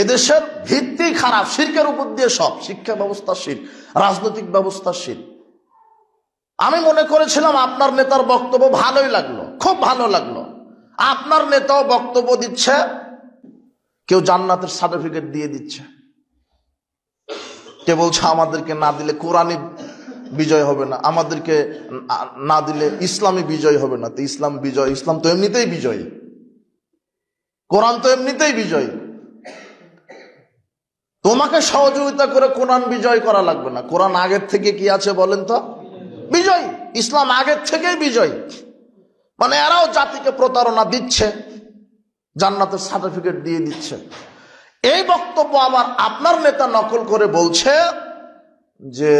এদেশের ভিত্তি খারাপ, শির্কের উপর দিয়ে সব, শিক্ষা ব্যবস্থা শির, রাজনৈতিক ব্যবস্থা শির। আমি মনে করেছিলাম আপনার নেতার বক্তব্য ভালোই লাগল, খুব ভালো লাগল। আপনার নেতাও বক্তব্য দিচ্ছে, কেউ জান্নাতের সার্টিফিকেট দিয়ে দিচ্ছে। কে বলছে, আমাদেরকে না দিলে কোরআনই বিজয় হবে না, আমাদেরকে না দিলে ইসলামী বিজয় হবে না। তো ইসলাম বিজয়, ইসলাম তো এমনিতেই বিজয়ী। কোরআন তো এমনিতেই বিজয়ী। তোমাকে সহযোগিতা করে কোরআন বিজয় করা লাগবে না। কোরআন আগের থেকে কি আছে বলেন তো? বিজয়। ইসলাম আগের থেকেই বিজয়। মানে এরাও জাতিকে প্রতারণা দিচ্ছে, জান্নাতের সার্টিফিকেট দিয়ে দিচ্ছে। এই বক্তব্য আবার আপনার নেতা নকল করে বলছে যে,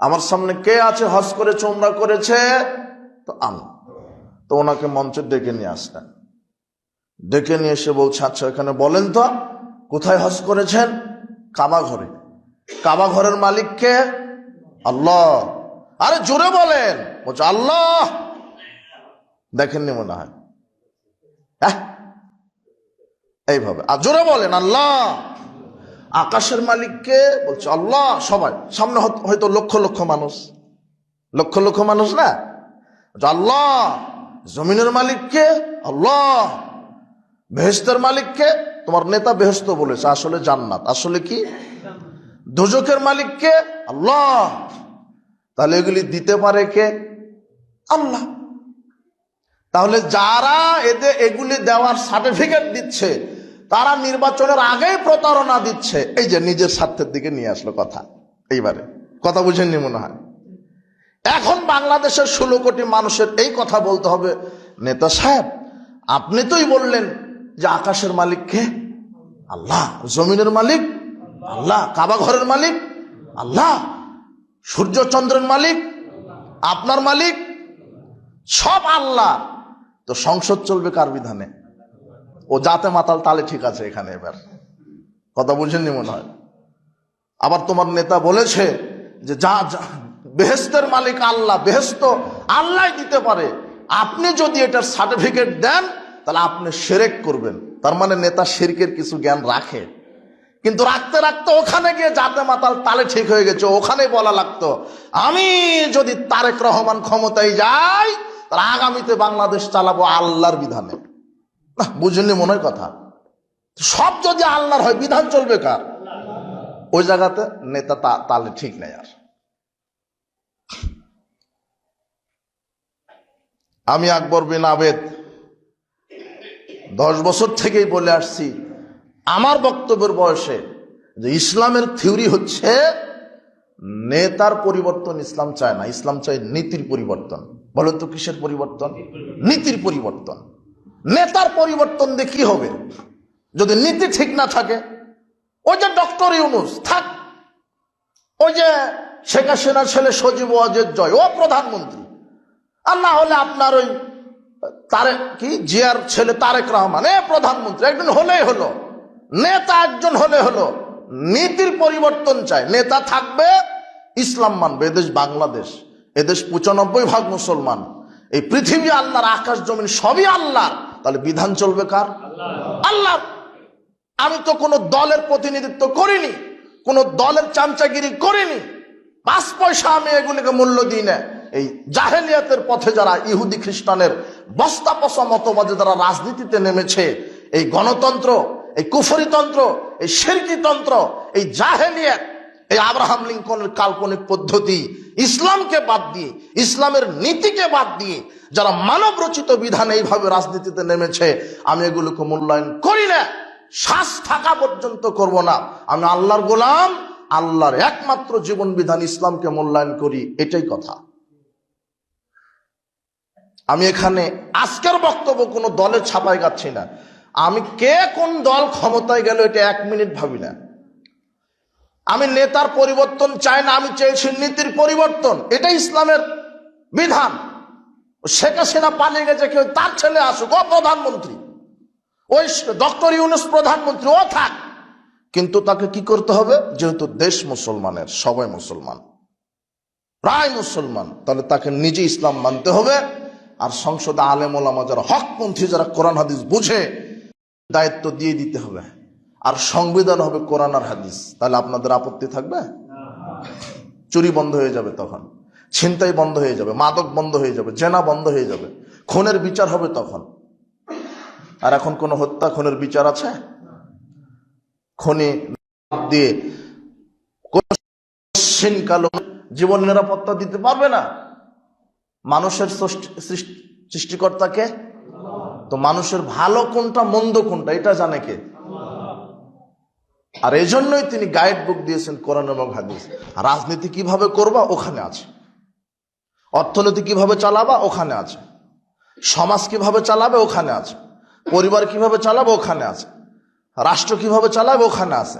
আমার সামনে কে আছে, হজ করে চোমরা করেছে? তো আমি। তো ওনাকে মঞ্চে ডেকে নিয়ে আসলেন। ডেকে নিয়ে এসে বলছে আচ্ছা এখানে বলেন তো। কোথায় হজ করেছেন? কাবা ঘরে কাবা ঘরের মালিক কে? আল্লাহ। আরে জোরে বলেন। বলছে, আল্লাহ। দেখেননি মনে হয়। হ্যাঁ? এইভাবে। আর জোরে বলেন, আল্লাহ। আকাশের মালিককে বলছে, আল্লাহ। সবাই। সামনে হয়তো- লক্ষ লক্ষ মানুষ। লক্ষ লক্ষ মানুষ না? আল্লাহ। জমিনের মালিককে আল্লাহ। বেহেস্তের মালিককে তোমার নেতা বেহেস্ত বলেছে, আসলে জান্নাত। আসলে কি? দুজকের মালিককে আল্লাহ। তাহলে এগুলি দিতে পারে কে? আল্লাহ। তাহলে যারা এদের এগুলি দেওয়ার সার্টিফিকেট দিচ্ছে, তারা নির্বাচনের আগেই প্রতারণা দিচ্ছে। এই যে নিজের স্বার্থের দিকে নিয়ে আসলো কথা। এইবারে, কথা বুঝেননি মনে হয়? এখন বাংলাদেশের ষোলো কোটি মানুষের এই কথা বলতে হবে। নেতা সাহেব, আপনি তোই বললেন যে আকাশের মালিক কে? আল্লাহ। জমিনের মালিক? আল্লাহ। কাবা ঘরের মালিক? আল্লাহ। সূর্য চন্দ্রের মালিক? আপনার মালিক? সব আল্লাহ। তো সংসদ চলবে কার বিধানে? ও যাতে মাতাল তালে ঠিক আছে এখানে এবার। কথা বুঝেননি মনে হয়? আবার তোমার নেতা বলেছে যে যা বেহেস্তের মালিক আল্লাহ। বেহেস্ত আল্লাহ দিতে পারে। আপনি যদি এটার সার্টিফিকেট দেন তাহলে আপনি সেরেক করবেন। তার মানে নেতা শিরকের কিছু জ্ঞান রাখে। কিন্তু রাখতে রাখতে ওখানে গিয়ে জাতে মাতাল তালে ঠিক হয়ে গেছে ওখানে বলা লাগতো, আমি যদি তারেক রহমান ক্ষমতায় যাই, তাহলে আগামীতে বাংলাদেশ চালাবো আল্লাহর বিধানে। না, বুঝেননি মনে কথা? সব যদি আল্লাহর হয়, বিধান চলবে কার? ওই জায়গাতে নেতা তালে ঠিক নেই আর। আমি আকবর বিন আবেদ দশ বছর থেকেই বলে আসছি, আমার বক্তব্যের বয়সে যে ইসলামের থিওরি হচ্ছে নেতার পরিবর্তন ইসলাম চায় না, ইসলাম চায় নীতির পরিবর্তন। বলেন তো কিসের পরিবর্তন? নীতির পরিবর্তন। নেতার পরিবর্তন দিয়ে কি হবে? যদি নীতি ঠিক না থাকে, ওই যে ডক্টর ইউনুস, থাক। ওই যে শেখ হাসিনার ছেলে সজীব ওয়াজেদ জয়, ও প্রধানমন্ত্রী। আর না হলে আপনার ওই তারেক কি? জিয়ার ছেলে তারেক রহমান। এ প্রধানমন্ত্রী একজন হলেই হলো। নেতা একজন হলে হলো। নীতির পরিবর্তন চায় নেতা থাকবে ইসলাম মানবে। এদেশ বাংলাদেশ। এদেশ পঁচানব্বই ভাগ মুসলমান। এই পৃথিবী আল্লাহর আকাশ জমিন সবই আল্লাহর। তাহলে বিধান চলবে কার? আল্লাহ আমি তো কোনো দলের প্রতিনিধিত্ব করিনি কোনো দলের চামচাগিরি করিনি। পাঁচ পয়সা আমি এগুলিকে মূল্য দিই না। এই জাহেলিয়াতের পথে যারা ইহুদি খ্রিস্টানের বস্তা পচা মতবাদে যারা রাজনীতিতে নেমেছে, এই গণতন্ত্র, এই কুফরিতন্ত্র এই শিরকিতন্ত্র এই জাহেলিয়াত, এই আব্রাহাম লিঙ্কনের কাল্পনিক পদ্ধতি ইসলামকে বাদ দিয়ে, ইসলামের নীতিকে বাদ দিয়ে যারা মানব রচিত বিধান এইভাবে রাজনীতিতে নেমেছে, আমি এগুলোকে মূল্যায়ন করি না, শ্বাস থাকা পর্যন্ত করব না। আমি আল্লাহর গোলাম, আল্লাহর একমাত্র জীবন বিধান ইসলামকে মূল্যায়ন করি, এটাই কথা। আমি এখানে আজকের বক্তব্য কোনো দলের ছাপায় গাচ্ছি না। আমি কে কোন দল ক্ষমতায় গেল এটা এক মিনিট ভাবি না। আমি নেতার পরিবর্তন চাই না, আমি চেয়েছি নীতির পরিবর্তন। এটা ইসলামের বিধান। শেখ হাসিনা পালিয়ে গেছে, কেউ তার ছেলে আসুক, ও প্রধানমন্ত্রী। ওই ডক্টর ইউনুস প্রধানমন্ত্রী, ও থাক। কিন্তু তাকে কি করতে হবে? যেহেতু দেশ মুসলমানের, সবাই মুসলমান। প্রায় মুসলমান। তাহলে তাকে নিজে ইসলাম মানতে হবে। আর সংসদে আলেম ওলামা যারা হকপন্থী যারা কোরআন, হাদিস বুঝে, দায়িত্ব দিয়ে দিতে হবে। আর সংবিধান হবে কোরআন আর হাদিস। তাহলে আপনাদের আপত্তি থাকবে? চুরি বন্ধ হয়ে যাবে তখন। ছিনতাই বন্ধ হয়ে যাবে, মাদক বন্ধ হয়ে যাবে, জেনা বন্ধ হয়ে যাবে। খুনের বিচার হবে তখন। আর এখন কোনো হত্যা, খুনের বিচার আছে? খনি দিয়ে জীবন নিরাপত্তা দিতে পারবে না? মানুষের সৃষ্টি- সৃষ্টি- সৃষ্টিকর্তাকে? তো মানুষের ভালো কোনটা, মন্দ কোনটা, এটা জানে কে? আর এই জন্যই তিনি গাইড বুক দিয়েছেন কোরআন এবং হাদিস। রাজনীতি কীভাবে করবা, ওখানে আছে। অর্থনীতি কীভাবে চালাবা, ওখানে আছে। সমাজ কীভাবে চালাবে, ওখানে আছে। পরিবার কীভাবে চালাবে, ওখানে আছে। রাষ্ট্র কীভাবে চালাবে, ওখানে আছে।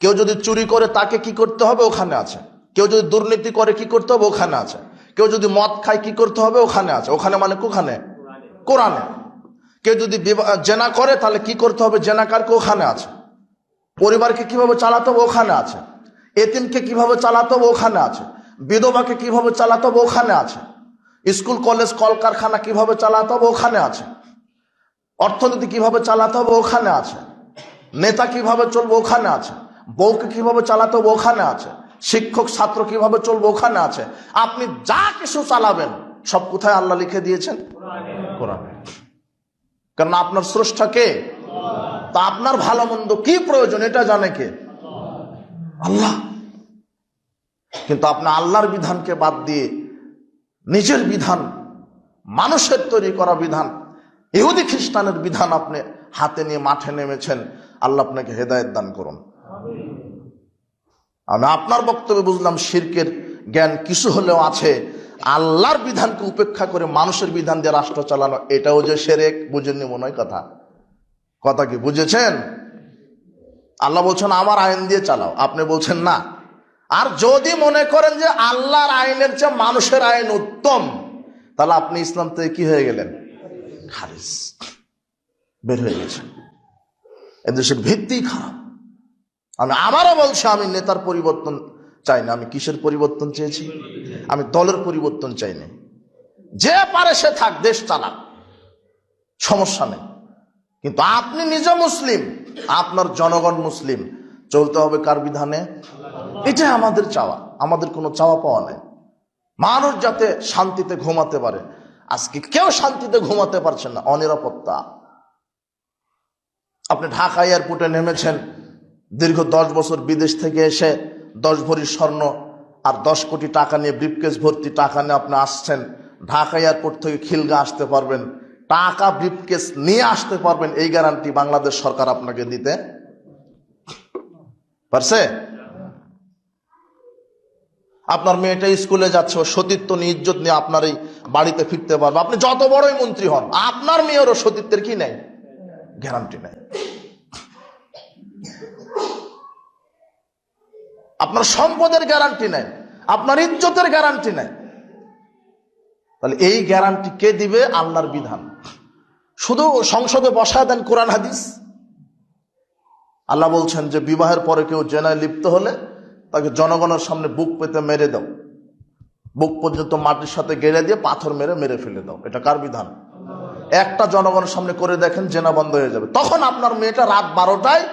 কেউ যদি চুরি করে, তাকে কি করতে হবে, ওখানে আছে। কেউ যদি দুর্নীতি করে, কি করতে হবে, ওখানে আছে। কেউ যদি মদ খায়, কি করতে হবে? ওখানে আছে। ওখানে মানে কোখানে? কোরআনে। কেউ যদি জেনা করে, তাহলে কি করতে হবে? জেনাকারকে ওখানে আছে। পরিবারকে কীভাবে চালাতে হবে? ওখানে আছে। এতিমকে কীভাবে চালাতে হবে? ওখানে আছে। বিধবাকে কীভাবে চালাতে হবে? ওখানে আছে। স্কুল, কলেজ, কলকারখানা কীভাবে চালাতে হবে? ওখানে আছে। অর্থনীতি কীভাবে চালাতে হবে? ওখানে আছে। নেতা কীভাবে চলবে? ওখানে আছে। বউকে কীভাবে চালাতে হবে? ওখানে আছে। শিক্ষক, ছাত্র কীভাবে চলবে? ওখানে আছে। আপনি যা কিছু চালাবেন, সব কোথায় আল্লাহ লিখে দিয়েছেন? কারণ আপনার স্রষ্টা কে? তা আপনার ভালো মন্দ কি প্রয়োজন, এটা জানে কে? আল্লাহ। কিন্তু আপনি আল্লাহর বিধানকে বাদ দিয়ে নিজের বিধান, মানুষের তৈরি করা বিধান, ইহুদি খ্রিস্টানের বিধান আপনি হাতে নিয়ে মাঠে নেমেছেন, আল্লাহ আপনাকে হেদায়ত দান করুন। আমি আপনার বক্তব্যে বুঝলাম শিরকের জ্ঞান কিছু হলেও আছে। আল্লাহর বিধানকে উপেক্ষা করে মানুষের বিধান দিয়ে রাষ্ট্র চালানো, এটাও যে সেরেক বুঝেননি মনে হয় কথা। কথা কি বুঝেছেন? আল্লাহ বলছেন, আমার আইন দিয়ে চালাও। আপনি বলছেন, না। আর যদি মনে করেন যে আল্লাহর আইনের চেয়ে মানুষের আইন উত্তম, তাহলে আপনি ইসলাম থেকে কি হয়ে গেলেন? খারিজ। বের হয়ে গেছেন। এদেশের ভিত্তি খারাপ। আমি আবারও বলছি, আমি নেতার পরিবর্তন চাই না, আমি কিসের পরিবর্তন চেয়েছি? আমি দলের পরিবর্তন চাই না। যে পারে সে থাক, দেশ চালাক, সমস্যা নেই। কিন্তু আপনি নিজে মুসলিম, আপনার জনগণ মুসলিম, চলতে হবে কার বিধানে? এটা আমাদের চাওয়া, আমাদের কোনো চাওয়া পাওয়া নাই। মানুষ যাতে শান্তিতে ঘুমাতে পারে, আজকে কেউ শান্তিতে ঘুমাতে পারছেন না, অনিরাপত্তা। আপনি ঢাকা এয়ারপোর্টে নেমেছেন দীর্ঘ দশ বছর বিদেশ থেকে এসে দশ ভরি স্বর্ণ আর দশ কোটি টাকা নিয়ে ব্রিফকেস ভর্তি টাকা নিয়ে আপনি আসছেন, ঢাকা এয়ারপোর্ট থেকে খিলগা আসতে পারবেন, টাকা ব্রিফকেস নিয়ে আসতে পারবেন, এই গ্যারান্টি বাংলাদেশ সরকার আপনাকে দিতে। পারছে? আপনার মেয়েটা স্কুলে যাচ্ছে সতীত্ব নিয়ে, ইজ্জত নিয়ে আপনার এই বাড়িতে ফিরতে পারবে। আপনি যত বড়ই মন্ত্রী হন, আপনার মেয়েরও সতীত্বের কি নেই? গ্যারান্টি নেই। আপনার সম্পদের গ্যারান্টি নেই আপনার ইজ্জতের গ্যারান্টি নেই তাহলে এই গ্যারান্টি কে দিবে? আল্লাহর বিধান। শুধু সংসদে বসায় দেন কোরআন, হাদিস। আল্লাহ বলছেন যে বিবাহের পরে কেউ জেনায় লিপ্ত হলে তাকে জনগণের সামনে বুক পেতে মেরে দাও। বুক পর্যন্ত মাটির সাথে গেড়ে দিয়ে পাথর মেরে মেরে ফেলে দাও। এটা কার বিধান? একটা জনগণের সামনে করে দেখেন জেনা বন্ধ হয়ে যাবে। তখন আপনার মেয়েটা রাত বারোটায়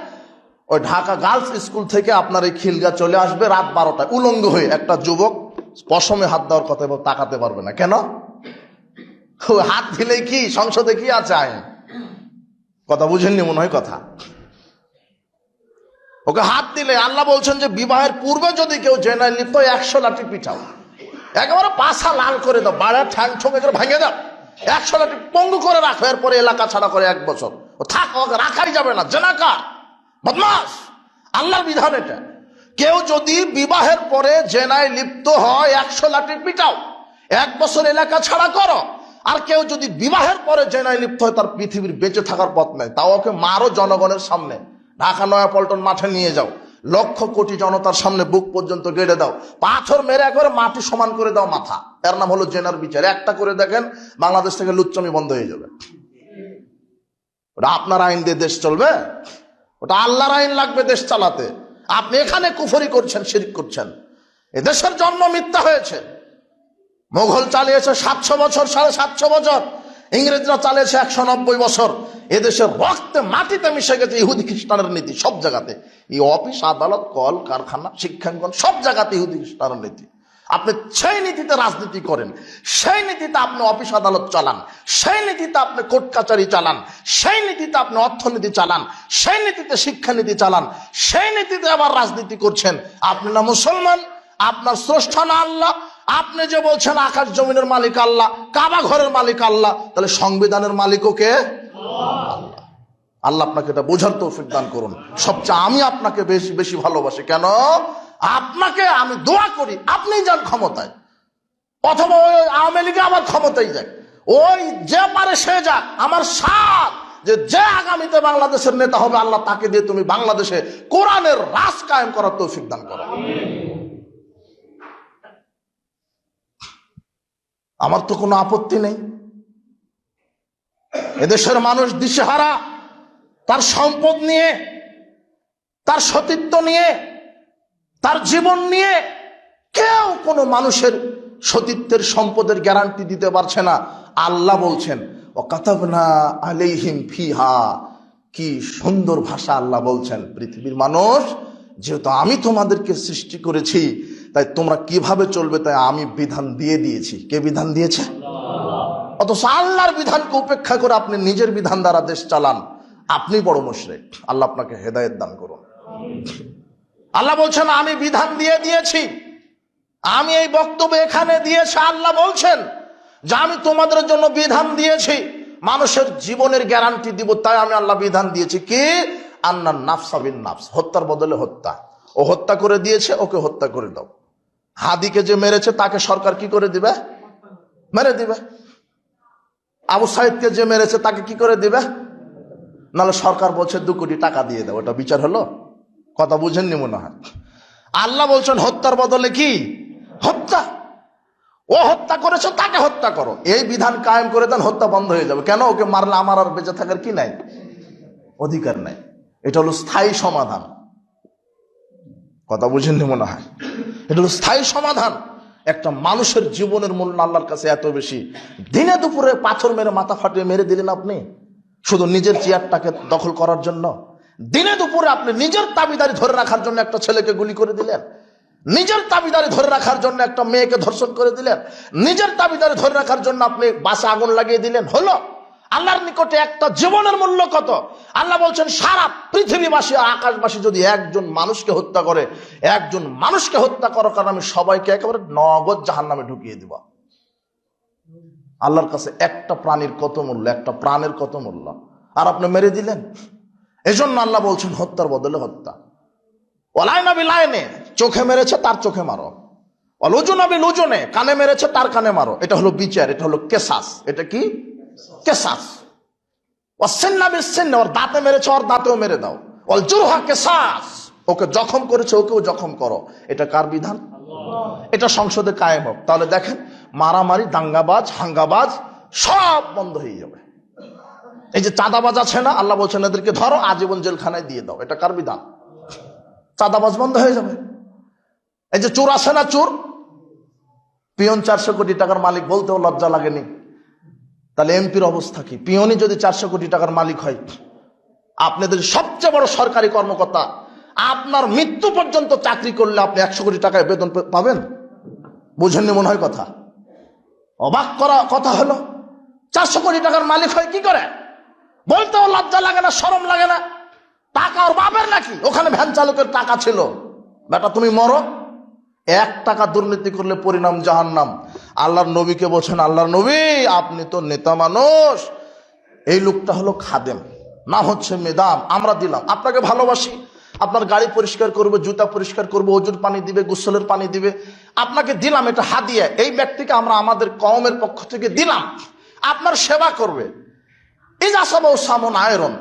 ওই ঢাকা গার্লস স্কুল থেকে আপনার এই খিলগা চলে আসবে রাত বারোটায়। উলঙ্গ হয়ে একটা যুবক পশমে হাত দেওয়ার কথা তাকাতে পারবে না। কেন? হাত দিলেই কি? সংসদে কি আছে আইন? কথা বুঝেননি মনে হয় কথা? ওকে হাত দিলে আল্লাহ বলছেন যে বিবাহের পূর্বে যদি কেউ জেনায় লিপ্ত একশো লাঠি পিঠাও একেবারে পাশা লাল করে দাও বাড়ার ঠ্যাং ঠোক একেবারে ভেঙে দাও। একশো লাঠি পঙ্গু করে রাখো, এরপরে এলাকা ছাড়া করে এক বছর। ও থাক রাখাই যাবে না। জেনাকার বদমাস আল্লাহর বিধান এটা। কেউ যদি বিবাহের পরে জেনায় লিপ্ত হয়, একশো লাঠি পিটাও। এক বছর এলাকা ছাড়া করো। আর কেউ যদি বিবাহের পরে জেনায় লিপ্ত হয়, তার পৃথিবীর বেঁচে থাকার পথ নেই। তাও ওকে মারো জনগণের সামনে। ঢাকা, নয়া পল্টন মাঠে নিয়ে যাও। লক্ষ কোটি জনতার সামনে বুক পর্যন্ত গেড়ে দাও। পাথর মেরে করে মাটি সমান করে দাও মাথা। এর নাম হলো জেনার বিচার। একটা করে দেখেন, বাংলাদেশ থেকে লুচ্চমি বন্ধ হয়ে যাবে। আপনার আইন দিয়ে দেশ চলবে? ওটা আল্লাহর আইন লাগবে দেশ চালাতে। আপনি এখানে কুফরি করছেন, শিরিক করছেন। এদেশের জন্ম মিথ্যা হয়েছে। মোঘল চালিয়েছে সাতশো বছর, সাড়ে সাতশো বছর। ইংরেজরা চালিয়েছে একশো নব্বই বছর। এদেশের রক্তে, মাটিতে মিশে গেছে ইহুদি খ্রিস্টানের নীতি সব জায়গাতে। এই অফিস, আদালত, কল, কারখানা, শিক্ষাঙ্গন সব জায়গাতে ইহুদি খ্রিস্টানের নীতি। আপনি সেই নীতিতে রাজনীতি করেন, সেই নীতিতে আপনি অফিস আদালত চালান, সেই নীতিতে আপনি কোর্ট কাচারি চালান, সেই নীতিতে আপনি অর্থনীতি চালান, সেই নীতিতে শিক্ষানীতি চালান, সেই নীতিতে আবার রাজনীতি করছেন। আপনি না মুসলমান? আপনার স্রষ্টা না আল্লাহ? আপনি যে বলছেন আকাশ জমিনের মালিক আল্লাহ, কাবা ঘরের মালিক আল্লাহ, তাহলে সংবিধানের মালিকও কে? আল্লাহ। আল্লাহ আপনাকে এটা বোঝার তৌফিক দান করুন। সবচেয়ে আমি আপনাকে বেশি বেশি ভালোবাসি। কেন? আপনাকে আমি দোয়া করি, আপনি যান ক্ষমতায়। অথবা ওই আওয়ামী লীগে আমার ক্ষমতায় যাক। ওই যে পারে সে যাক। আমার সাথ যে যে আগামীতে বাংলাদেশের নেতা হবে, আল্লাহ তাকে দিয়ে তুমি বাংলাদেশে কোরআনের রাজ কায়েম করার তৌফিক দান করো। আমার তো কোনো আপত্তি নেই। এদেশের মানুষ দিশেহারা, তার সম্পদ নিয়ে, তার সতীত্ব নিয়ে তার জীবন নিয়ে কেউ কোনো মানুষের সতীত্বের সম্পদের গ্যারান্টি দিতে পারছে না। আল্লাহ বলছেন ও কাতাবনা আলাইহিম ফিহা। কি সুন্দর ভাষা আল্লাহ বলছেন পৃথিবীর মানুষ যেহেতু আমি তোমাদেরকে সৃষ্টি করেছি তাই তোমরা কীভাবে চলবে তাই আমি বিধান দিয়ে দিয়েছি। কে বিধান দিয়েছে? অথচ আল্লাহর বিধানকে উপেক্ষা করে আপনি নিজের বিধান দ্বারা দেশ চালান। আপনি বড় মুশরিক। আল্লাহ আপনাকে হেদায়েত দান করুন। আল্লাহ বলছেন, আমি বিধান দিয়ে দিয়েছি। আমি এই বক্তব্য এখানে দিয়েছি, আল্লাহ বলছেন যে আমি তোমাদের জন্য বিধান দিয়েছি। মানুষের জীবনের গ্যারান্টি দিব, তাই আমি আল্লাহ বিধান দিয়েছি। কি? আন্নার নাফসা বিন নাফস, হত্যার বদলে হত্যা। ও হত্যা করে দিয়েছে, ওকে হত্যা করে দাও। হাদিকে যে মেরেছে, তাকে সরকার কি করে দিবে? মেরে দিবে। আবু সাহেবকে যে মেরেছে, তাকে কি করে দিবে? নাহলে সরকার বলছে, দু কোটি টাকা দিয়ে দাও। ওটা বিচার হলো? কথা বুঝেননি মনে হয়। আল্লাহ বলছেন, হত্যার বদলে কি? হত্যা। ও হত্যা করেছে, তাকে হত্যা করো। এই বিধান কায়েম করে দেন, হত্যা বন্ধ হয়ে যাবে। কেন? ওকে মারলে আমার আর বেঁচে থাকার কি নাই? অধিকার নাই। এটা হলো স্থায়ী সমাধান। কথা বুঝেননি মনে হয়? এটা হলো স্থায়ী সমাধান। একটা মানুষের জীবনের মূল্য আল্লাহর কাছে এত বেশি। দিনে দুপুরে পাথর মেরে মাথা ফাটিয়ে মেরে দিলেন আপনি? শুধু নিজের চেয়ারটাকে দখল করার জন্য? দিনে দুপুরে আপনি নিজের দাবিদারি ধরে রাখার জন্য একটা ছেলেকে গুলি করে দিলেন। নিজের দাবিদারি ধরে রাখার জন্য একটা মেয়েকে ধর্ষণ করে দিলেন। নিজের তাবিদারি ধরে রাখার জন্য আপনি বাসে আগুন লাগিয়ে দিলেন। হলো? আল্লাহর নিকটে একটা জীবনের মূল্য কত? আল্লাহ বলছেন, সারা পৃথিবীবাসী আর আকাশবাসী যদি একজন মানুষকে হত্যা করে, একজন মানুষকে হত্যা করার কারণে আমি সবাইকে একেবারে নগদ জাহান নামে ঢুকিয়ে দিব। আল্লাহর কাছে একটা প্রাণীর কত মূল্য? একটা প্রাণের কত মূল্য? আর আপনি মেরে দিলেন? এজন্য আল্লাহ বলছেন, হত্যার বদলে হত্যা। ওলাইনাবি লাইনে, চোখে মেরেছে তার চোখে মারো। অলুজনবি লুজনে, কানে মেরেছে তার কানে মারো। এটা হলো বিচার, এটা হলো কেসাস। এটা কি? কেসাস। ওর দাঁতে মেরেছে, ওর দাঁতেও মেরে দাও। অল জুরহা কেসাস। ওকে জখম করেছে, ওকেও জখম করো। এটা কার বিধান? এটা সংসদে কায়েম হোক। তাহলে দেখেন, মারামারি, দাঙ্গাবাজ, হাঙ্গাবাজ, সব বন্ধ হয়ে যাবে। এই যে চাঁদাবাজ আছে না, আল্লাহ বলছেন, এদেরকে ধরো, আজীবন জেলখানায় দিয়ে দাও। এটা কার বিধান? চাঁদাবাজ বন্ধ হয়ে যাবে। এই যে চোর আছে না, চোর? পিয়ন চারশো কোটি টাকার মালিক বলতেও লজ্জা লাগেনি। তাহলে এমপির অবস্থা কি? পিয়নই যদি চারশো কোটি টাকার মালিক হয়, আপনাদের সবচেয়ে বড় সরকারি কর্মকর্তা, আপনার মৃত্যু পর্যন্ত চাকরি করলে আপনি একশো কোটি টাকায় বেতন পাবেন? বুঝেননি মনে হয় কথা? অবাক করা কথা হলো। চারশো কোটি টাকার মালিক হয় কি করে? বলতেও লজ্জা লাগে না সরম লাগে না। টাকা ওর বাপের নাকি? ওখানে ভ্যান চালকের টাকা ছিল। বেটা, তুমি মরো। এক টাকা দুর্নীতি করলে পরিণাম জাহান নাম আল্লাহর নবীকে বলছেন, আল্লাহর নবী, আপনি তো নেতা মানুষ। এই লোকটা হলো খাদেম। নাম হচ্ছে মেদাম। আমরা দিলাম। আপনাকে ভালোবাসি। আপনার গাড়ি পরিষ্কার করবে, জুতা পরিষ্কার করবে অজুর পানি দিবে, গোসলের পানি দিবে। আপনাকে দিলাম এটা হাদিয়া। এই ব্যক্তিকে আমরা আমাদের কওমের পক্ষ থেকে দিলাম। আপনার সেবা করবে। ইজাসাব সামন আয়রন।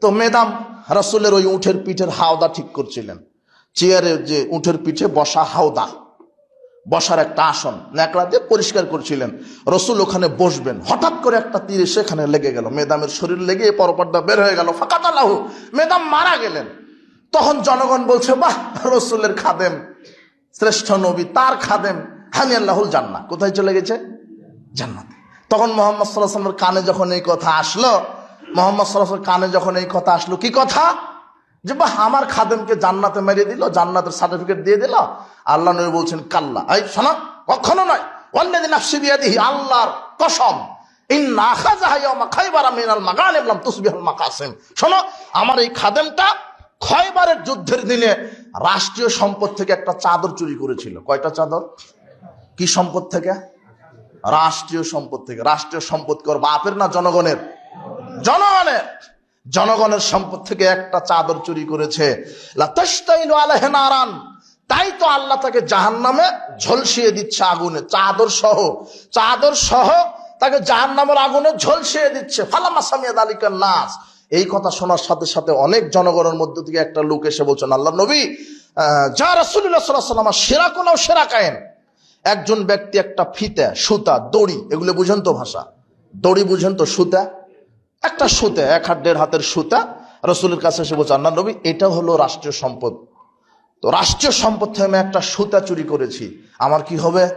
তো মেদাম রাসুলের ওই উঠের পিঠের হাওদা ঠিক করছিলেন। চেয়ারে যে উঠের পিঠে বসা হাওদা, বসার একটা আসন, ন্যাকড়া দিয়ে পরিষ্কার করছিলেন। রসুল ওখানে বসবেন। হঠাৎ করে একটা তীর সেখানে লেগে গেল। মেদামের শরীর লেগে পরপরটা বের হয়ে গেল। ফাঁকাত আল্লাহু মেদাম মারা গেলেন। তখন জনগণ বলছে, বাহ, রসুলের খাদেম, শ্রেষ্ঠ নবী, তার খাদেম হানি আল্লাহুল জান্না কোথায় চলে গেছে? জান্নাতে। তখন মোহাম্মদ সাল্লাহামের কানে যখন এই কথা আসলো, মোহাম্মদ সাল্লাহ কানে যখন এই কথা আসলো, কি কথা? যে বা আমার খাদেমকে জান্নাতে মেরে দিল, জান্নাতের সার্টিফিকেট দিয়ে দিল। আল্লাহ নবী বলছেন, কাল্লা। এই, শোনা, কখনো নয়। অন্যদিন আফসি দিয়ে দিহি আল্লাহর কসম। শোনো, আমার এই খাদেমটা খয়বারের যুদ্ধের দিনে রাষ্ট্রীয় সম্পদ থেকে একটা চাদর চুরি করেছিল। কয়টা চাদর? কি সম্পদ থেকে? রাষ্ট্রীয় সম্পদ থেকে। রাষ্ট্রীয় সম্পদ কর বাপের না জনগণের? জনগণের। জনগণের সম্পদ থেকে একটা চাদর চুরি করেছে। তাই তো আল্লাহ তাকে জাহান্নামে ঝলসিয়ে দিচ্ছে আগুনে। চাদর সহ। চাদর সহ তাকে জাহান্নামের আগুনে ঝলসিয়ে দিচ্ছে। ফালামা সামিয়া দালিকার নাস। এই কথা শোনার সাথে সাথে অনেক জনগণের মধ্য থেকে একটা লোক এসে বলছেন আল্লাহ নবী যা রাসুল্লাহ সাল্লাহ সেরা কোন সেরা কায়েন একজন ব্যক্তি একটা ফিতা, সুতা, দড়ি, এগুলো বুঝেন তো ভাষা। দড়ি বুঝেন তো সুতা? একটা সুতা, এক হাত, দেড় হাতের সুতা। রসুলের কাছে এসে বলছে আল্লাহ নবী, এটা হলো রাষ্ট্রীয় সম্পদ। তো রাষ্ট্রীয় সম্পদ থেকে আমি একটা সুতা চুরি করেছি। আমার কি হবে?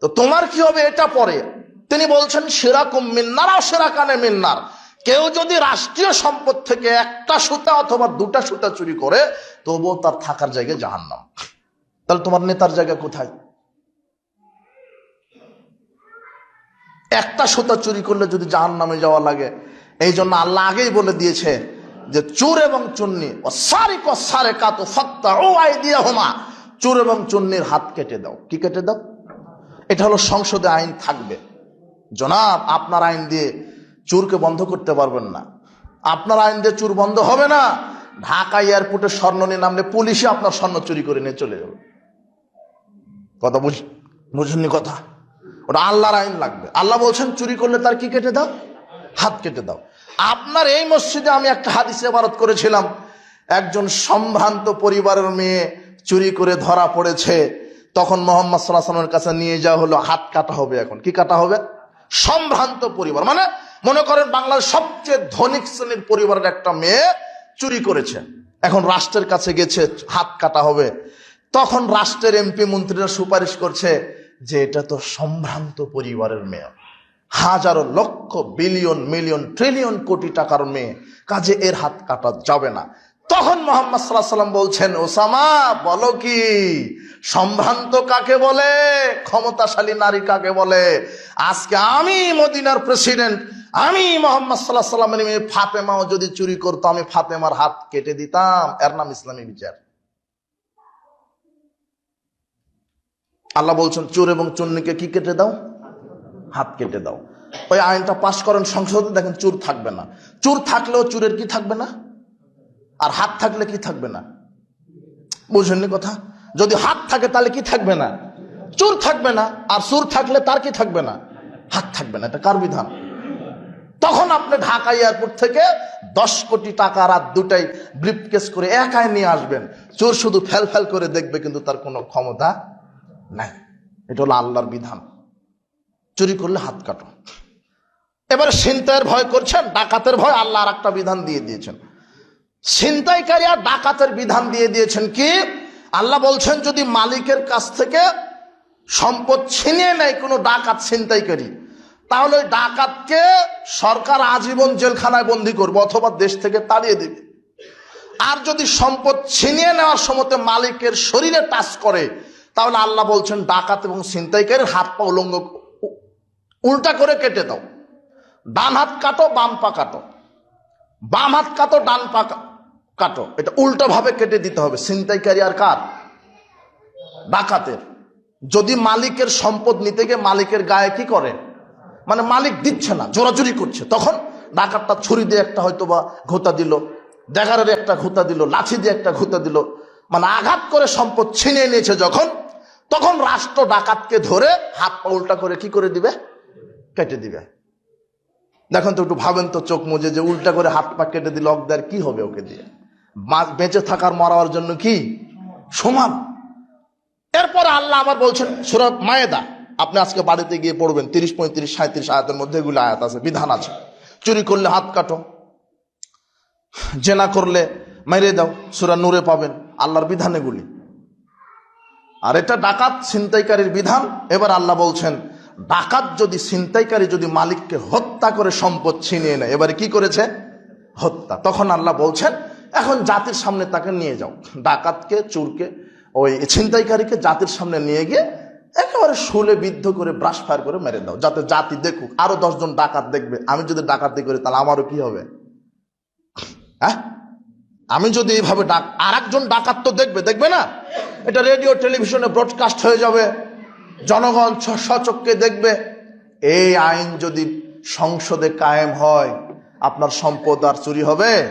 তো তোমার কি হবে এটা পরে? তিনি বলছেন, সেরাকুম মিন্নার আর সেরা কানে মিন্নার। কেউ যদি রাষ্ট্রীয় সম্পদ থেকে একটা সুতা অথবা দুটা সুতা চুরি করে, তবুও তার থাকার জায়গায় জাহান্নাম। তাহলে তোমার নেতার জায়গা কোথায়? একটা সুতা চুরি করলে যদি জাহান নামে যাওয়া লাগে। এই জন্য আল্লাহ আগেই বলে দিয়েছে যে, চোর এবং চুন্নি, ও সারে ক সারে কাতো ফত্তা ও আই দিয়া হোমা চোর এবং চুন্নির হাত কেটে দাও। কি কেটে দাও? এটা হলো সংসদে আইন থাকবে। জনাব, আপনার আইন দিয়ে চুরকে বন্ধ করতে পারবেন না। আপনার আইন দিয়ে চুর বন্ধ হবে না। ঢাকা এয়ারপোর্টে স্বর্ণ নিয়ে নামলে পুলিশে আপনার স্বর্ণ চুরি করে নিয়ে চলে যাবে। কথা বুঝ, বুঝুননি কথা? ওটা আল্লাহর আইন লাগবে। আল্লাহ বলছেন, চুরি করলে তার কি কেটে দাও? হাত কেটে দাও। আপনার এই মসজিদে আমি একটা হাদিসে বারত করেছিলাম। একজন সম্ভ্রান্ত পরিবারের মেয়ে চুরি করে ধরা পড়েছে। তখন মোহাম্মদ সাল্লাহ সাল্লামের কাছে নিয়ে যাওয়া হলো, হাত কাটা হবে এখন। কি কাটা হবে? সম্ভ্রান্ত পরিবার। মানে মনে করেন বাংলার সবচেয়ে ধনিক শ্রেণির পরিবারের একটা মেয়ে চুরি করেছে। এখন রাষ্ট্রের কাছে গেছে, হাত কাটা হবে। তখন রাষ্ট্রের এমপি মন্ত্রীরা সুপারিশ করছে যে এটা তো সম্ভ্রান্ত পরিবারের মেয়ে। হাজারো লক্ষ বিলিয়ন, মিলিয়ন, ট্রিলিয়ন কোটি টাকার মেয়ে। কাজে এর হাত কাটা যাবে না। তখন মোহাম্মদ সাল্লাহ সাল্লাম বলছেন, ওসামা, বলো কি? সম্ভ্রান্ত কাকে বলে? ক্ষমতাশালী নারী কাকে বলে? আজকে আমি মদিনার প্রেসিডেন্ট। আমি মোহাম্মদ সাল্লাহ সাল্লামের মেয়ে ফাতেমাও যদি চুরি করতো, আমি ফাতেমার হাত কেটে দিতাম। এর নাম ইসলামী বিচার। আল্লাহ বলছেন, চোর এবং চুন্নিকে কি কেটে দাও? হাত কেটে দাও। ওই আইনটা পাশ করেন সংসদে, দেখেন চুর থাকবে না। চুর থাকলেও চুরের কি থাকবে না? আর হাত থাকলে কি থাকবে না? বুঝেননি কথা? যদি হাত থাকে, তাহলে কি থাকবে না? চুর থাকবে না, আর চুর থাকলে তার কি থাকবে না? হাত থাকবে না, এটা কার বিধান? তখন আপনি ঢাকা এয়ারপোর্ট থেকে দশ কোটি টাকা রাত দুটাই ব্রিফকেস করে একাই নিয়ে আসবেন। চোর শুধু ফেল ফেল করে দেখবে, কিন্তু তার কোনো ক্ষমতা নাই। এটা হলো আল্লাহর বিধান। চুরি করলে হাত কাটো। এবারে ছিনতাইয়ের ভয় করছেন, ডাকাতের ভয় আল্লাহ আর একটা বিধান দিয়ে দিয়েছেন। ছিনতাইকারী আর ডাকাতের বিধান দিয়ে দিয়েছেন কি? আল্লাহ বলছেন, যদি মালিকের কাছ থেকে সম্পদ ছিনিয়ে নেয় কোনো ডাকাত ছিনতাইকারী, তাহলে ওই ডাকাতকে সরকার আজীবন জেলখানায় বন্দি করবে অথবা দেশ থেকে তাড়িয়ে দেবে। আর যদি সম্পদ ছিনিয়ে নেওয়ার সময় মালিকের শরীরে টাচ করে তাহলে আল্লাহ বলছেন, ডাকাত এবং ছিনতাইকারীর হাত পা উলঙ্গ উল্টা করে কেটে দাও। ডান হাত কাটো, বাম পা কাটো। বাম হাত কাটো, ডান পা কাটো। এটা উল্টো ভাবে কেটে দিতে হবে। ছিনতাইকারী আর কার? ডাকাতের। যদি মালিকের সম্পদ নিতে গিয়ে মালিকের গায়ে কি করে? মানে মালিক দিচ্ছে না, জোরাজুরি করছে। তখন ডাকাতটা ছুরি দিয়ে একটা হয়তো বা ঘোতা দিল, ড্যাগারের একটা ঘোতা দিল, লাঠি দিয়ে একটা ঘোতা দিল। মানে আঘাত করে সম্পদ ছিনিয়ে নিয়েছে যখন তখন রাষ্ট্র ডাকাতকে ধরে হাত পা উল্টা করে কি করে দিবে? কেটে দিবে। দেখুন তো একটু ভাবেন তো চোখ মুজে যে উল্টা করে হাত পা কেটে দিল অগদার কি হবে ওকে দিয়ে? বেঁচে থাকার মরার জন্য কি? সমান। এরপরে আল্লাহ আবার বলছেন সুরত মায়েদা, আপনি আজকে বাড়িতে গিয়ে পড়বেন, তিরিশ, পঁয়ত্রিশ সাঁত্রিশ আয়াতের মধ্যে এগুলো আয়াত আছে, বিধান আছে। চুরি করলে হাত কাটো, জেনা করলে মেরে দাও, সুরা নূরে পাবেন, আল্লাহর বিধান এগুলি। আর এটা ডাকাত ছিনতাইকারীর বিধান। এবার আল্লাহ বলছেন, ডাকাত যদি ছিনতাইকারী যদি মালিককে হত্যা করে সম্পদ ছিনিয়ে নেয়, এবারে কি করেছে? হত্যা। তখন আল্লাহ বলছেন, এখন জাতির সামনে তাকে নিয়ে যাও। ডাকাতকে, চুরকে, ওই ছিনতাইকারীকে জাতির সামনে নিয়ে গিয়ে একেবারে শুলে বিদ্ধ করে ব্রাশ ফায়ার করে মেরে দাও, যাতে জাতি দেখুক, আরও দশজন ডাকাত দেখবে। আমি যদি ডাকাতি করি, তাহলে আমারও কি হবে? হ্যাঁ? আমি যদি এইভাবে ডাক আর একজন ডাকাত তো দেখবে দেখবে না? এটা রেডিও টেলিভিশনে ব্রডকাস্ট হয়ে যাবে। জনগণ স- সচক্ষে দেখবে। এই আইন যদি সংসদে কায়েম হয়, আপনার সম্পদ আর চুরি হবে,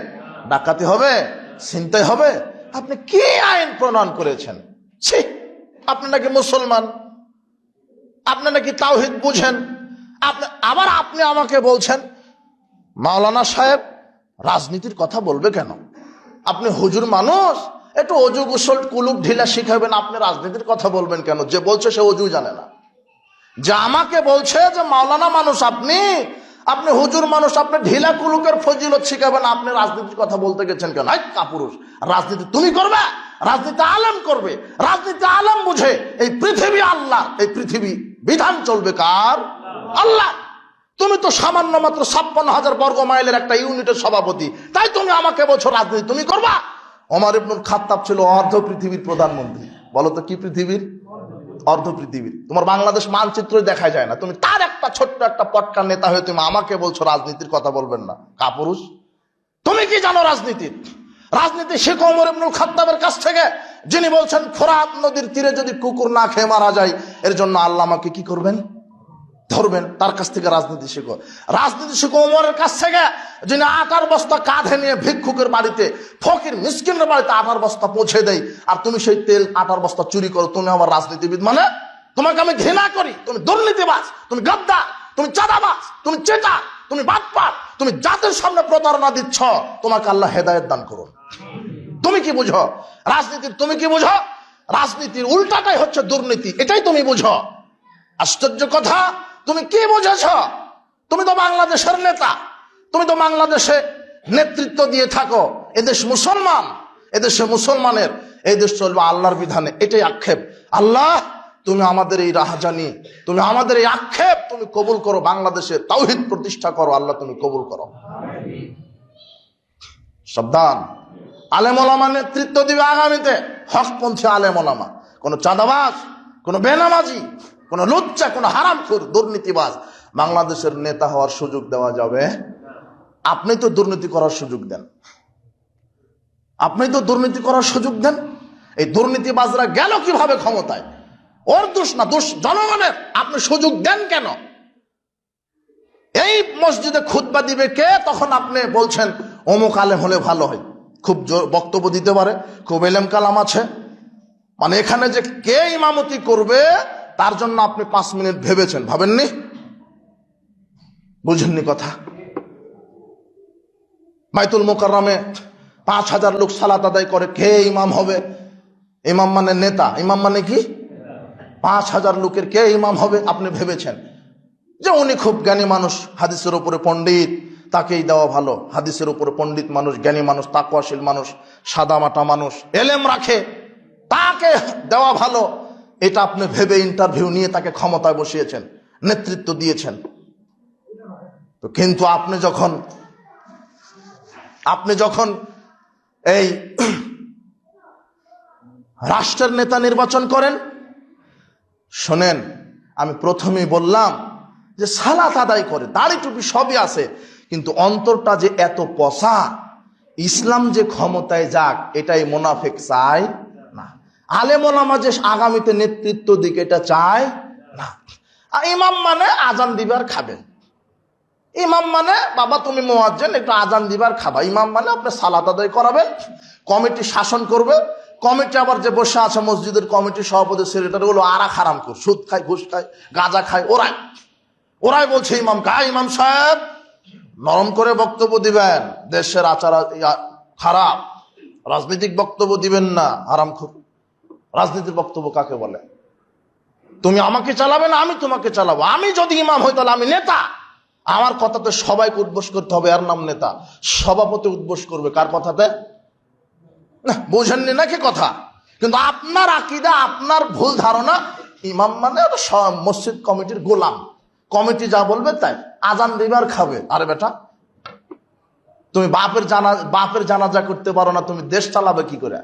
ডাকাতি হবে, ছিনতাই হবে। আপনি কি আইন প্রণয়ন করেছেন? ছি, আপনি নাকি মুসলমান? আপনি নাকি তাওহিদ বুঝেন? আপনি, আবার আপনি আমাকে বলছেন, মাওলানা সাহেব, রাজনীতির কথা বলবে কেন? আপনি হুজুর মানুষ? একটু অজু গোসল, কুলুপ ঢিলা শিখাবেন, আপনি রাজনীতির কথা বলবেন কেন? যে বলছে সে অজু জানে না। যে আমাকে বলছে যে মাওলানা মানুষ আপনি আপনি হুজুর মানুষ, আপনি ঢিলা কুলুকের ফজিলত শিখাবেন, আপনি রাজনীতির কথা বলতে গেছেন কেন? হাই, কাপুরুষ। রাজনীতি তুমি করবে? রাজনীতি আলেম করবে। রাজনীতি আলেম বুঝে এই পৃথিবী আল্লাহ, এই পৃথিবী বিধান চলবে কার? আল্লাহ। তুমি তো সামান্য মাত্র ছাপ্পান্ন হাজার বর্গ মাইলের একটা ইউনিটের সভাপতি। তাই তুমি আমাকে বলছো রাজনীতি তুমি করবা? ওমর ইবনুল খাত্তাব ছিল অর্ধ পৃথিবীর প্রধানমন্ত্রী। বলো তো কি পৃথিবীর? অর্ধ পৃথিবীর। তোমার বাংলাদেশ মানচিত্র দেখা যায় না। তুমি তার একটা ছোট্ট একটা পটকা নেতা হয়ে তুমি আমাকে বলছো রাজনীতির কথা বলবেন না। কাপুরুষ। তুমি কি জানো রাজনীতির রাজনীতি শেখ ওমর ইবনুল খাত্তাবের কাছ থেকে। যিনি বলছেন ফোরাত নদীর তীরে যদি কুকুর না খেয়ে মারা যায়, এর জন্য আল্লাহ আমাকে কি করবেন? ধরবেন, তার কাছ থেকে রাজনীতি শেখো। রাজনীতি শেখো ওমরের কাছ থেকে, যিনি আটার বস্তা কাঁধে নিয়ে ভিক্ষুকের বাড়িতে, ফকির মিসকিনের বাড়িতে আটার বস্তা পৌঁছে দেয়, আর তুমি সেই তেল আটার বস্তা চুরি করো, তুমি আমার রাজনীতিবিদ মানে? তোমাকে আমি ঘৃণা করি, তুমি দুর্নীতিবাজ, তুমি গদ্দা, তুমি চাঁদাবাজ, তুমি চেটা তুমি বাটপার, তুমি জাতির সামনে প্রতারণা দিচ্ছ, তোমাকে আল্লাহ হেদায়েত দান করুন। তুমি কি বুঝো? রাজনীতির তুমি কি বুঝো? রাজনীতির উল্টাটাই হচ্ছে দুর্নীতি, এটাই তুমি বুঝো। আশ্চর্য কথা তুমি কি বুঝেছ? তুমি তো বাংলাদেশের নেতা। তুমি তো বাংলাদেশে নেতৃত্ব দিয়ে থাকো। এদেশ মুসলমান। এদেশে মুসলমানের। এই দেশ চলবে আল্লাহর বিধানে। এটাই আক্ষেপ। আল্লাহ, তুমি আমাদের এই রাহাজানি, তুমি আমাদের এই আক্ষেপ, তুমি কবুল করো। বাংলাদেশে তাওহিদ প্রতিষ্ঠা করো। আল্লাহ, তুমি কবুল করো। সাবধান। আলেমলামা নেতৃত্ব দিবে আগামীতে। হকপন্থী আলেমলামা। কোনো চাঁদাবাজ, কোনো বেনামাজি কোনো লুচ্চা, কোনো হারামখুর দুর্নীতিবাজ বাংলাদেশের নেতা হওয়ার সুযোগ দেওয়া যাবে? আপনি তো দুর্নীতি করার সুযোগ দেন। আপনি তো দুর্নীতি করার সুযোগ দেন। এই দুর্নীতিবাজরা গেল কীভাবে ক্ষমতায়? ওর দোষ না, দোষ জনগণের। আপনি সুযোগ দেন কেন? এই মসজিদে খুতবা দিবে কে? তখন আপনি বলছেন, অমুক আলেম হলে ভালো হয়। খুব বক্তব্য দিতে পারে, খুব এলেম কালাম আছে। মানে এখানে যে কে ইমামতি করবে তার জন্য আপনি পাঁচ মিনিট ভেবেছেন, ভাবেননি? বুঝেননি কথা? বাইতুল মোকাররমে পাঁচ হাজার লোক সালাত আদায় করে, কে ইমাম হবে? ইমাম মানে নেতা, ইমাম মানে কি? পাঁচ হাজার লোকের কে ইমাম হবে, আপনি ভেবেছেন। যে উনি খুব জ্ঞানী মানুষ, হাদিসের উপরে পণ্ডিত, তাকেই দেওয়া ভালো। হাদিসের উপরে পণ্ডিত মানুষ, জ্ঞানী মানুষ, তাকুয়াশীল মানুষ, সাদামাটা মানুষ, এলেম রাখে, তাকে দেওয়া ভালো। এটা আপনি ভেবে ইন্টারভিউ নিয়ে তাকে ক্ষমতায় বসিয়েছেন, নেতৃত্ব দিয়েছেন। তো কিন্তু আপনি যখন আপনি যখন এই রাষ্ট্রের নেতা নির্বাচন করেন, শোনেন, আমি প্রথমেই বললাম যে সালাত আদায় করে, দাড়ি টুপি সবই আছে, কিন্তু অন্তরটা যে এত পচা, ইসলাম যে ক্ষমতায় যাক, এটাই মোনাফেক চায় আলেমোলামা যে আগামীতে নেতৃত্ব দিকে এটা চায় না। আর ইমাম মানে আজান দিবার খাবেন। ইমাম মানে বাবা তুমি মোয়াজ্জেন, একটু আজান দিবার খাবা। ইমাম মানে আপনি সালাত আদায় করাবেন, কমিটি শাসন করবে, কমিটি আবার যে বসে আছে মসজিদের কমিটি সভাপতি সেক্রেটারি হলো আরা খারাম কর, সুদ খায়, ঘুষ খায়, গাঁজা খায়, ওরাই। ওরাই বলছে ইমাম কা? ইমাম সাহেব, নরম করে বক্তব্য দিবেন। দেশের আচার খারাপ। রাজনৈতিক বক্তব্য দিবেন না আরাম খুব। রাজনীতির বক্তব্য কাকে বলে? তুমি আমাকে চালাবে না, আমি তোমাকে চালাবো। আমি যদি ইমাম হই, তাহলে আমি নেতা। আমার কথাতে সবাইকে উদ্বোস করতে হবে আর নাম নেতা। সভাপতি উদ্বোস করবে, কার কথাতে? না, বোঝেননি নাকি কথা? কিন্তু আপনার আকিদা, আপনার ভুল ধারণা, ইমাম মানে মসজিদ কমিটির গোলাম। কমিটি যা বলবে তাই। আজান দিবার খাবে। আরে বেটা, তুমি বাপের জানা, বাপের জানাজা করতে পারো না, তুমি দেশ চালাবে কি করে?